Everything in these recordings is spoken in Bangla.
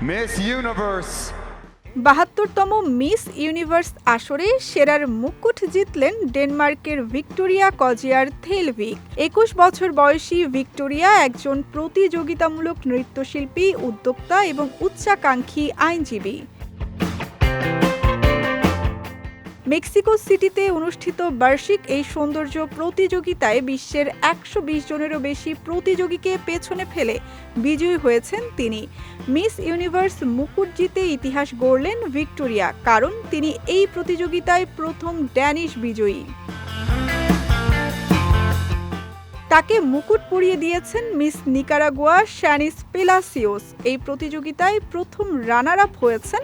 Miss ইউনিভার্স বাহাত্তরতম মিস ইউনিভার্স আসরে সেরার মুকুট জিতলেন ডেনমার্কের ভিক্টোরিয়া কজিয়ার থেলভিক। একুশ বছর বয়সী ভিক্টোরিয়া একজন প্রতিযোগিতামূলক নৃত্যশিল্পী, উদ্যোক্তা এবং উচ্চাকাঙ্ক্ষী আইনজীবী। মেক্সিকো সিটিতে অনুষ্ঠিত বার্ষিক এই সৌন্দর্য প্রতিযোগিতায় বিশ্বের একশো বিশ জনেরও বেশি প্রতিযোগীকে পেছনে ফেলে বিজয়ী হয়েছেন তিনি। মিস ইউনিভার্স মুকুট জিতে ইতিহাস গড়লেন ভিক্টোরিয়া, কারণ তিনি এই প্রতিযোগিতায় প্রথম ড্যানিশ বিজয়ী। তাকে মুকুট পরিয়ে দিয়েছেন মিস নিকারাগুয়া শ্যানিস পেলাসিওস। এই প্রতিযোগিতায় প্রথম রানার আপ হয়েছেন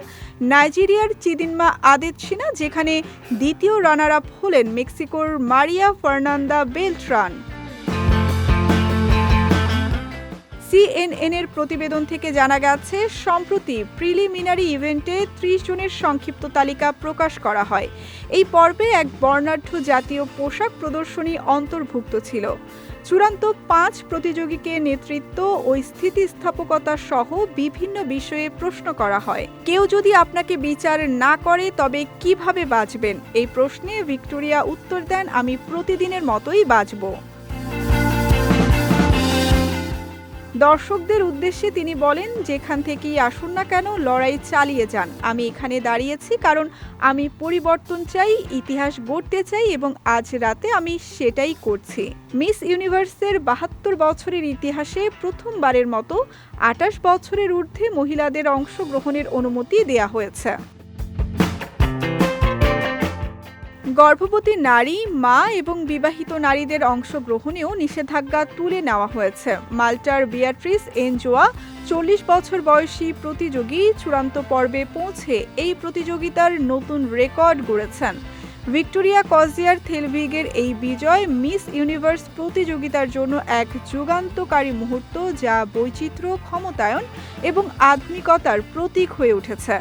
নাইজেরিয়ার চিদিনমা আদেতসিনা যেখানে দ্বিতীয় রানার আপ হলেন মেক্সিকোর মারিয়া ফার্নান্দা বেলট্রান। সিএনএন এর প্রতিবেদন থেকে জানা গেছে, সম্প্রতি প্রিলিমিনারি ইভেন্টে ত্রিশ জনের সংক্ষিপ্ত তালিকা প্রকাশ করা হয়। এই পর্বে এক বর্ণাঢ্য জাতীয় পোশাক প্রদর্শনী অন্তর্ভুক্ত ছিল। চূড়ান্ত পাঁচ প্রতিযোগীকে নেতৃত্ব ও স্থিতিস্থাপকতা সহ বিভিন্ন বিষয়ে প্রশ্ন করা হয়। কেউ যদি আপনাকে বিচার না করে, তবে কীভাবে বাঁচবেন? এই প্রশ্নে ভিক্টোরিয়া উত্তর দেন, আমি প্রতিদিনের মতোই বাঁচব। দর্শকদের উদ্দেশ্যে তিনি বলেন, যেখান থেকেই আসুন না কেন, লড়াই চালিয়ে যান। আমি এখানে দাঁড়িয়েছি কারণ আমি পরিবর্তন চাই, ইতিহাস গড়তে চাই এবং আজ রাতে আমি সেটাই করছি। মিস ইউনিভার্সের বাহাত্তর বছরের ইতিহাসে প্রথমবারের মতো আটাশ বছরের ঊর্ধ্বে মহিলাদের অংশগ্রহণের অনুমতি দেয়া হয়েছে। গর্ভবতী নারী, মা এবং বিবাহিত নারীদের অংশগ্রহণেও নিষেধাজ্ঞা তুলে নেওয়া হয়েছে। মাল্টার বিয়াট্রিস এনজোয়া চল্লিশ বছর বয়সী প্রতিযোগী চূড়ান্ত পর্বে পৌঁছে এই প্রতিযোগিতার নতুন রেকর্ড গড়েছেন। ভিক্টোরিয়া কজিয়ার থেলভিগের এই বিজয় মিস ইউনিভার্স প্রতিযোগিতার জন্য এক যুগান্তকারী মুহূর্ত যা বৈচিত্র্য, ক্ষমতায়ন এবং আধুনিকতার প্রতীক হয়ে উঠেছে।